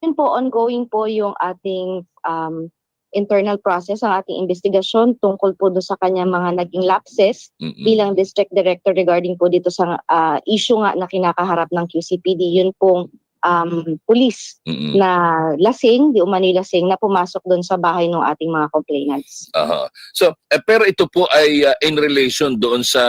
Yun po, ongoing po yung ating um, internal process, ang ating investigasyon tungkol po do sa kanya mga naging lapses Mm-mm. bilang district director regarding po dito sa ah, issue nga na kinakaharap ng QCPD. Yun pong um, police Mm-mm. na lasing, di umani lasing, na pumasok doon sa bahay ng ating mga complainants. Aha. So, eh, pero ito po ay uh, in relation doon sa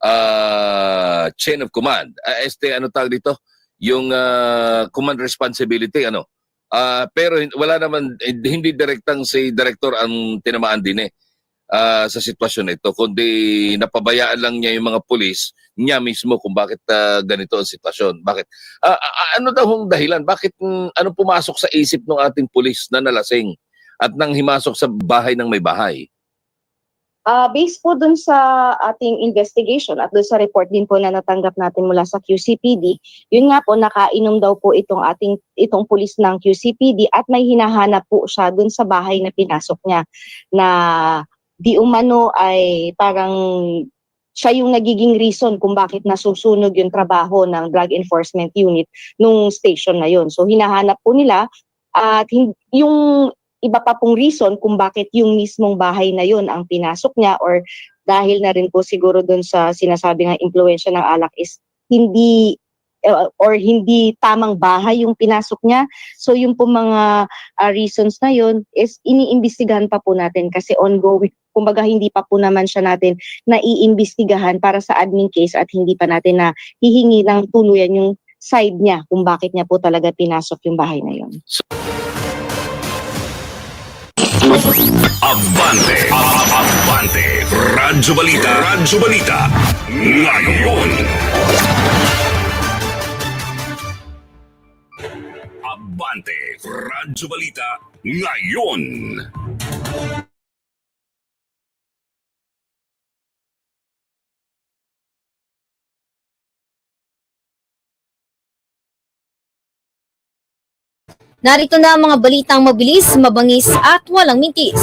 uh, chain of command. Uh, este, ano tawag dito? Yung uh, command responsibility, ano? Ah, pero wala naman, hindi direktang si director ang tinamaan din eh ah, sa sitwasyon ito, kundi napabayaan lang niya yung mga pulis niya mismo kung bakit ah, ganito ang sitwasyon. Bakit? Ah, ah, ano daw ang dahilan? Bakit, mm, ano pumasok sa isip ng ating pulis na nalasing at nang himasok sa bahay ng may bahay? Ah, based po dun sa ating investigation at dun sa report din po na natanggap natin mula sa QCPD, yun nga po nakainom daw po itong ating itong pulis ng QCPD at may hinahanap po siya dun sa bahay na pinasok niya na di umano ay parang siya yung nagiging reason kung bakit nasusunog yung trabaho ng Drug Enforcement Unit nung station na yun. So hinahanap po nila at yung iba pa pong reason kung bakit yung mismong bahay na yun ang pinasok niya or dahil na rin po siguro dun sa sinasabi ng impluensya ng alak is hindi eh, or hindi tamang bahay yung pinasok niya. So yung po mga ah, reasons na yun is iniimbestigahan pa po natin kasi ongoing. Kumbaga hindi pa po naman siya natin naiimbestigahan para sa admin case at hindi pa natin na hihingi ng tuluyan yung side niya kung bakit niya po talaga pinasok yung bahay na yun. Abante, Abante, Radyo Balita, Radyo Balita, ngayon. Abante, Radyo Balita, ngayon. Narito na ang mga balitang mabilis, mabangis at walang mintis.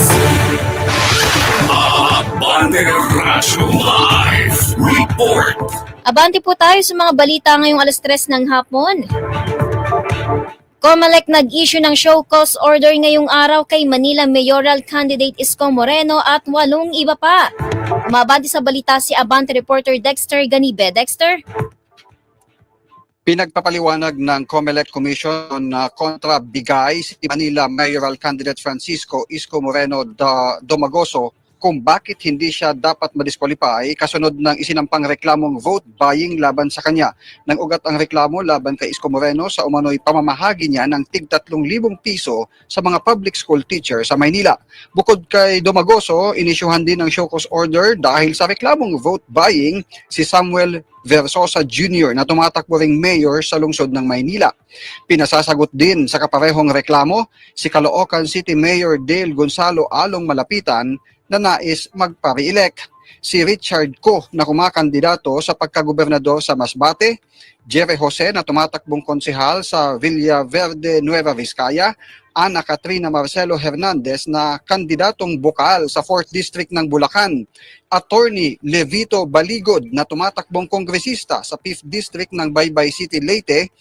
Abante Radyo Live Report. Abante po tayo sa mga balita ngayong alas 3 ng hapon. Comelec nag-issue ng show cause order ngayong araw kay Manila mayoral candidate Isko Moreno at walong iba pa. Umabante sa balita si Abante reporter Dexter Ganibe. Dexter? Pinagpapaliwanag ng COMELEC Commission na kontra bigay si Manila Mayoral Candidate Francisco Isko Moreno Domagoso kung bakit hindi siya dapat madisqualify kasunod ng isinampang reklamong vote buying laban sa kanya. Nang ugat ang reklamo laban kay Isko Moreno sa umano'y pamamahagi niya ng tig 3,000 piso sa mga public school teacher sa Maynila. Bukod kay Domagoso, inisyuhan din ng show cause order dahil sa reklamong vote buying si Samuel Versosa Jr. na tumatakbo ring mayor sa lungsod ng Maynila. Pinasasagot din sa kaparehong reklamo si Caloocan City Mayor Dale Gonzalo Along Malapitan na nais magpa-re-elect. Si Richard Co na kumakandidato sa pagkagobernador sa Masbate, Jerry Jose na tumatakbong konsehal sa Villa Verde Nueva Vizcaya, Ana Katrina Marcelo Hernandez na kandidatong bukal sa 4th District ng Bulacan, Attorney Levito Baligod na tumatakbong kongresista sa 5th District ng Baybay City, Leyte,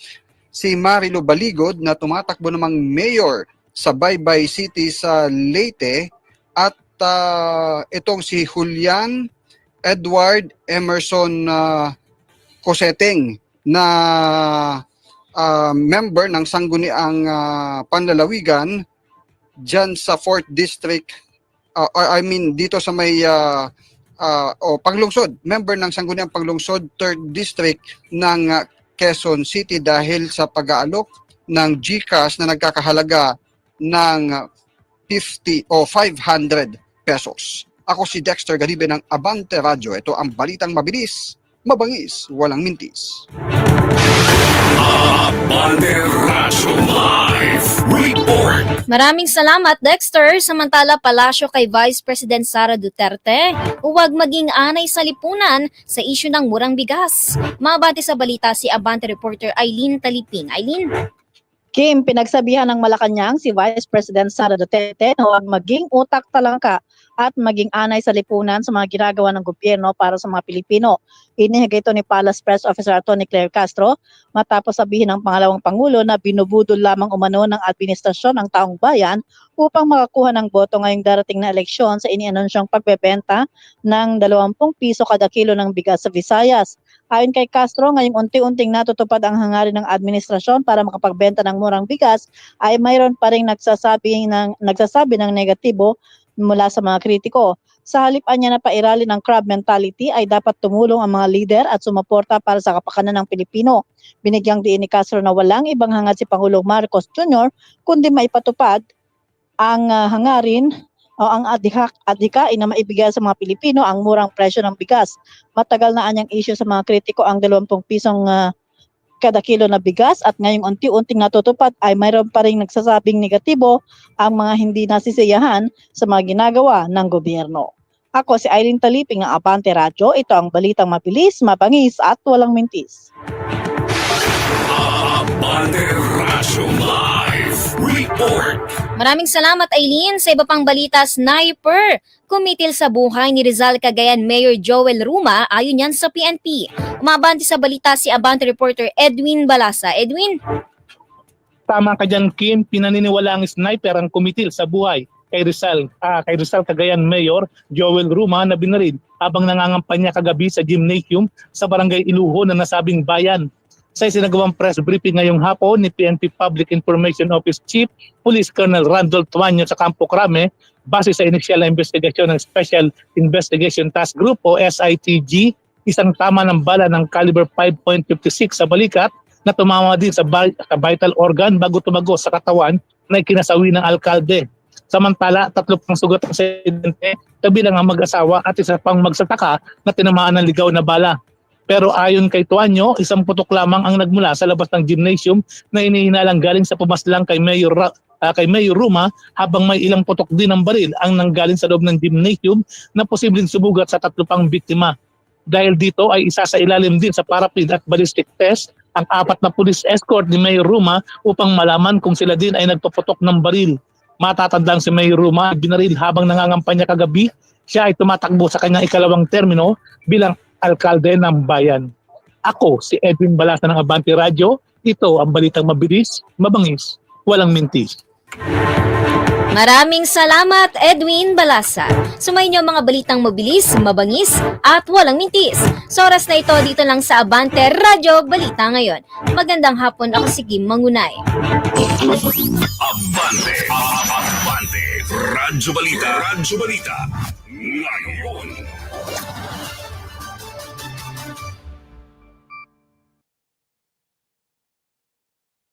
si Marilo Baligod na tumatakbo namang mayor sa Baybay City sa Leyte ah, itong si Julian Edward Emerson ah, Coseteng na ah, member ng Sangguniang ah, Panlalawigan dyan sa 4th District or I mean dito sa may ah, ah, o Panglungsod, member ng Sangguniang Panglungsod 3rd District ng ah, Quezon City dahil sa pag-aalok ng GCash na nagkakahalaga ng 50 o 500 pesos. Ako si Dexter Garibe ng Abante Radio. Ito ang balitang mabilis, mabangis, walang mintis. Abante Radyo Live Report. Maraming salamat, Dexter. Samantala, palasyo kay Vice President Sara Duterte, huwag maging anay sa lipunan sa isyu ng murang bigas. Mabati sa balita si Abante reporter Eileen Taliping. Eileen? Kim, pinagsabihan ng Malacanang si Vice President Sara Duterte na huwag maging utak talangka at maging anay sa lipunan sa mga ginagawa ng gobyerno para sa mga Pilipino. Inihagay ito ni Palace Press Officer Tony Claire Castro matapos sabihin ng pangalawang Pangulo na binubudol lamang umano ng administrasyon ng taong bayan upang makakuha ng boto ngayong darating na eleksyon sa inianunsyong pagbebenta ng 20 piso kada kilo ng bigas sa Visayas. Ayon kay Castro, ngayong unti-unting natutupad ang hangarin ng administrasyon para makapagbenta ng murang bigas, ay mayroon pa rin nagsasabi ng, nagsasabi ng negatibo mula sa mga kritiko. Sa halip niya na pairali ng crab mentality ay dapat tumulong ang mga leader at sumuporta para sa kapakanan ng Pilipino. Binigyang diin ni Castro na walang ibang hangad si Pangulong Marcos Jr. kundi maipatupad ang ah, hangarin o ang adhika, adhikain na maibigay sa mga Pilipino ang murang presyo ng bigas. Matagal na anyang issue sa mga kritiko ang 20 pisong ah, kada kilo na bigas at ngayong unti-unting natutupad ay mayroon pa rin nagsasabing negatibo ang mga hindi nasisiyahan sa mga ginagawa ng gobyerno. Ako si Eileen Taliping ng Abante Radyo. Ito ang balitang mabilis, mabangis at walang mintis. Abante Radyo Live Report. Maraming salamat Aileen sa iba pang balita sniper. Kumitil sa buhay ni Rizal Cagayan Mayor Joel Ruma ayon yan sa PNP. Umabanti sa balita si Abante reporter Edwin Balasa. Edwin? Tama ka dyan, Kim. Pinaniniwala ang sniper ang kumitil sa buhay kay Rizal, ah, kay Rizal Cagayan Mayor Joel Ruma na binaril habang nangangampanya kagabi sa gymnasium sa barangay Iluho na nasabing bayan. Sa isinagawang press briefing ngayong hapon ni PNP Public Information Office Chief Police Colonel Randall Tuanyo sa Campo Crame, base sa inisyal na investigasyon ng Special Investigation Task Group o SITG, isang tama ng bala ng caliber 5.56 sa balikat na tumama din sa, sa vital organ bago tumago sa katawan na ikinasawi ng alkalde. Samantala, tatlo pang sugat ang aksidente, kabilang ang mag-asawa at isa pang magsataka na tinamaan ng ligaw na bala. Pero ayon kay Tuanyo, isang putok lamang ang nagmula sa labas ng gymnasium na inihinalang galing sa pumaslang kay Mayor, Ra- ah, kay Mayor Ruma habang may ilang putok din ng baril ang nanggaling sa loob ng gymnasium na posibleng subugat sa tatlo pang biktima. Dahil dito ay isa sa ilalim din sa parapid at ballistic test ang apat na police escort ni Mayor Ruma upang malaman kung sila din ay nagpaputok ng baril. Matatandang si Mayor Ruma binaril habang nangangampanya kagabi. Siya ay tumatakbo sa kanyang ikalawang termino bilang alkalde ng bayan. Ako si Edwin Balasa ng Abante Radio. Ito ang balitang mabilis, mabangis, walang mintis. Maraming salamat Edwin Balasa. Sumayin niyo ang mga balitang mabilis, mabangis at walang mintis. Sa oras na ito dito lang sa Abante Radyo Balita ngayon. Magandang hapon ako si Kim Mangunay. Abante. Abante. Radyo Balita. Radyo Balita.